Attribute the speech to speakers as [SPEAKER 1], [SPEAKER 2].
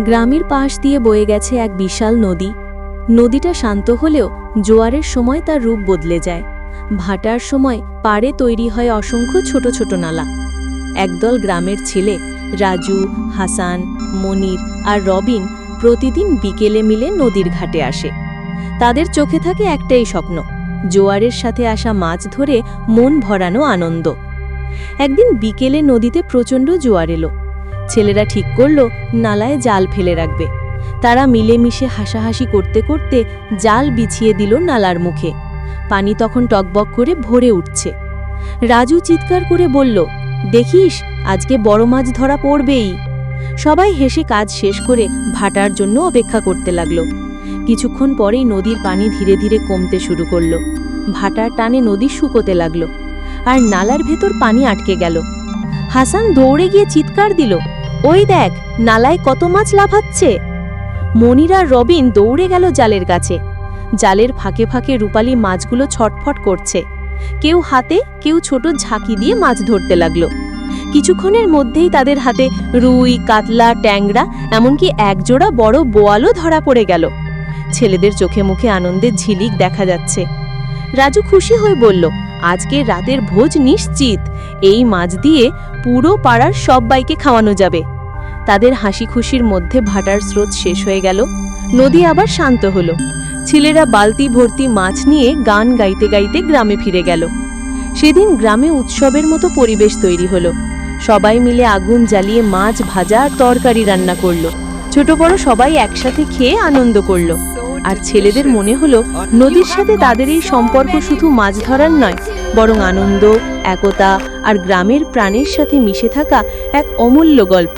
[SPEAKER 1] গ্রামের পাশ দিয়ে বয়ে গেছে এক বিশাল নদী। নদীটা শান্ত হলেও জোয়ারের সময় তার রূপ বদলে যায়। ভাটার সময় পাড়ে তৈরি হয় অসংখ্য ছোট ছোট নালা। একদল গ্রামের ছেলে, রাজু, হাসান, মনির আর রবিন প্রতিদিন বিকেলে মিলে নদীর ঘাটে আসে। তাদের চোখে থাকে একটাই স্বপ্ন, জোয়ারের সাথে আসা মাছ ধরে মন ভরানো আনন্দ। একদিন বিকেলে নদীতে প্রচণ্ড জোয়ার এলো। ছেলেরা ঠিক করল, নালায় জাল ফেলে রাখবে। তারা মিলেমিশে হাসাহাসি করতে করতে জাল বিছিয়ে দিল নালার মুখে। পানি তখন টকবক করে ভরে উঠছে। রাজু চিৎকার করে বলল, দেখিস, আজকে বড় মাছ ধরা পড়বেই। সবাই হেসে কাজ শেষ করে ভাটার জন্য অপেক্ষা করতে লাগল। কিছুক্ষণ পরেই নদীর পানি ধীরে ধীরে কমতে শুরু করল। ভাটার টানে নদী শুকোতে লাগল। আর নালার ভেতর পানি আটকে গেল। হাসান দৌড়ে গিয়ে চিৎকার দিল, ওই দেখ, নালায় কত মাছ লাফাচ্ছে! মনির রবিন দৌড়ে গেল জালের কাছে। জালের ফাঁকে ফাঁকে রূপালী মাছগুলো ছটফট করছে। কেউ হাতে, কেউ ছোট ঝাঁকি দিয়ে মাছ ধরতে লাগল। কিছুক্ষণের মধ্যেই তাদের হাতে রুই, কাতলা, ট্যাংরা, এমনকি একজোড়া বড় বোয়ালও ধরা পড়ে গেল। ছেলেদের চোখে মুখে আনন্দের ঝিলিক দেখা যাচ্ছে। রাজু খুশি হয়ে বলল আজকে রাতের ভোজ নিশ্চিত। এই মাছ দিয়ে পুরো পাড়ার সবাইকে খাওয়ানো যাবে। তাদের হাসি খুশির মধ্যে ভাটার স্রোত শেষ হয়ে গেল। নদী আবার শান্ত হলো। ছেলেরা বালতি ভর্তি মাছ নিয়ে গান গাইতে গাইতে গ্রামে ফিরে গেল। সেদিন গ্রামে উৎসবের মতো পরিবেশ তৈরি হলো। সবাই মিলে আগুন জ্বালিয়ে মাছ ভাজা আর তরকারি রান্না করল। ছোট বড় সবাই একসাথে খেয়ে আনন্দ করল। আর ছেলেদের মনে হলো, নদীর সাথে তাদের এই সম্পর্ক শুধু মাছ ধরার নয়, বরং আনন্দ, একতা আর গ্রামের প্রাণের সাথে মিশে থাকা এক অমূল্য গল্প।